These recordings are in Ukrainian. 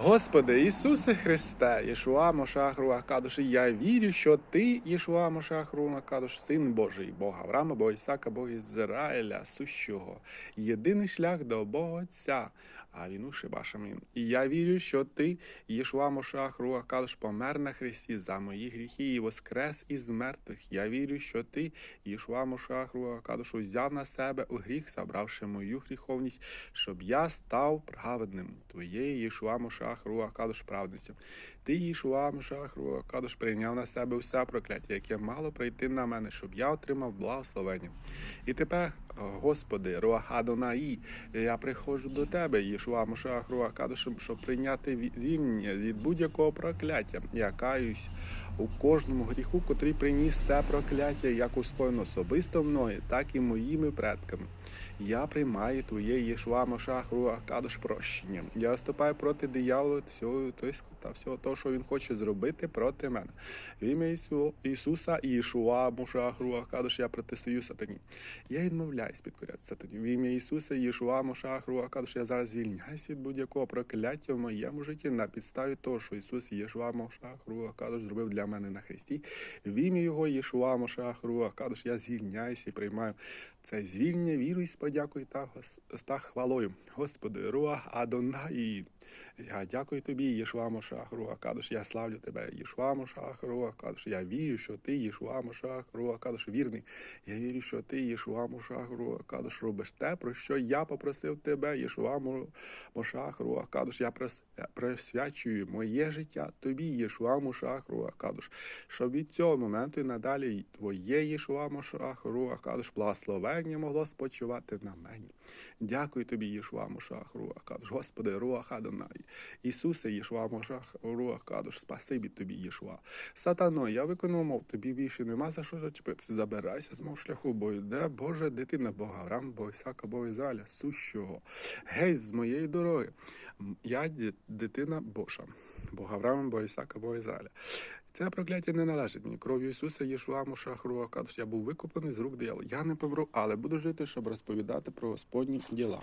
Господи Ісусе Христе, Єшуа Мошах Руах Кадуш, я вірю, що Ти, Єшуа Мошах Руах Кадуш, Син Божий, Бога Авраама, Бога Ісака, Бога Ізраїля, сущого, єдиний шлях до Бога Отця, а він уши башами. І я вірю, що Ти, Єшуа Мошах Руах Кадуш, помер на Христі за мої гріхи і воскрес із мертвих. Я вірю, що Ти, Єшуа Мошах Руах Кадуш, узяв на себе у гріх, забравши мою гріховність, щоб я став праведним. Твоєї Єшуа Мошах Руах Кадуш праведниця. Ти, Єшуа Мошах Руах Кадуш, прийняв на себе усе прокляття, яке мало прийти на мене, щоб я отримав благословення. І тепер, Господи, Руах Адонаї, я приходжу до Тебе, Єшуа Мошах Руах Кадуш, щоб прийняти ві- звільнення від будь-якого прокляття. Я каюсь у кожному гріху, котрий приніс це прокляття, як успоєно особисто мною, так і моїми предками. Я приймаю твоє Єшуа Мошах Руах прощення. Я виступаю проти диявола, всього та всього того, що він хоче зробити проти мене. В ім'я Ісу, Ісуса і Єшуа Мошах Руах я протестую сатані. Я відмовляюсь підкоряти сатані. В ім'я Ісуса і Єшуа Мошах Руах Кадуш я зараз звільняюся від будь-якого прокляття в моєму житті на підставі того, що Ісус Єшуа Мошах Руах зробив для мене на Христі. В ім'я Його Єшуа Мошах Руах я звільняюся і приймаю це звільнення вірою, з подякою та, та хвалою. Господи, Руах Адонаї. Я дякую тобі, Єшуа Мошах Руах Кадуш. Я славлю тебе, Єшуа Мошах Руах Кадуш. Я вірю, що ти, Єшуа Мошах Руах Кадуш, вірний. Я вірю, що ти, Єшуа Мошах Руах Кадуш, робиш те, про що я попросив тебе, Єшуа Мо- Мошах Руах Кадуш. Я присвячую моє життя тобі, Єшуа Мошах Руах Кадуш. Щоб від цього моменту і надалі твоє Єшуа Мошах Руах Кадуш благословення могло спочивати на мені. Дякую тобі, Єшуа Мошах Руах Кадуш. Господи, Руах Адонай. Ісусе, Єшуа Мошах Руах Кадуш. Спасибі тобі, Єшуа. Сатано, я виконав мов, тобі більше нема за що зачепитися. Забирайся з мого шляху, бо йде Божа дитина Бога, Авраам, Бога Ісака, Бога Ізраїля, сущого. Гей, з моєї дороги. Я дитина Божа. Бога Авраама, Бога Ісака, Бога Ізраїля. Це прокляття не належить мені. Кров'ю Ісуса Єшуа Мошах Руах Я був викуплений з рук диявола. Я не помру, але буду жити, щоб розповідати про Господні діла.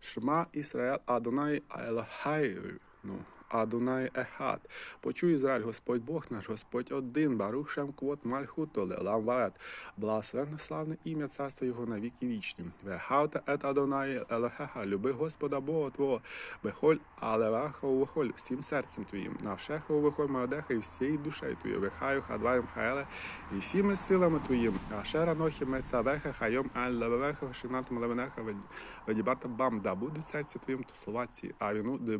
Шма Ісраїл Адонай Елхай. Ну, Адонай Ехат. Почуй Ізраїль, Господь Бог наш, Господь один, Барух Шем Квот Мальхуто, Лелам Вает. Благословенне славне ім'я царство Його на віки вічні. Вехавта ет Адонай Елехеха, люби Господа Бога Твого, Бехоль Алеваха Увехоль, всім серцем Твоїм, навшеха Увехоль Маодеха і всією душею Твоєю, Вехаю Хадваєм Хаеле, і всіми силами Твоїм, Ашера Нохі Мецавеха, Хайом Аль Левевеха, Шинатом Левенеха, Ведібарта Бам, да буде серце Твоїм, то слова а віну дебе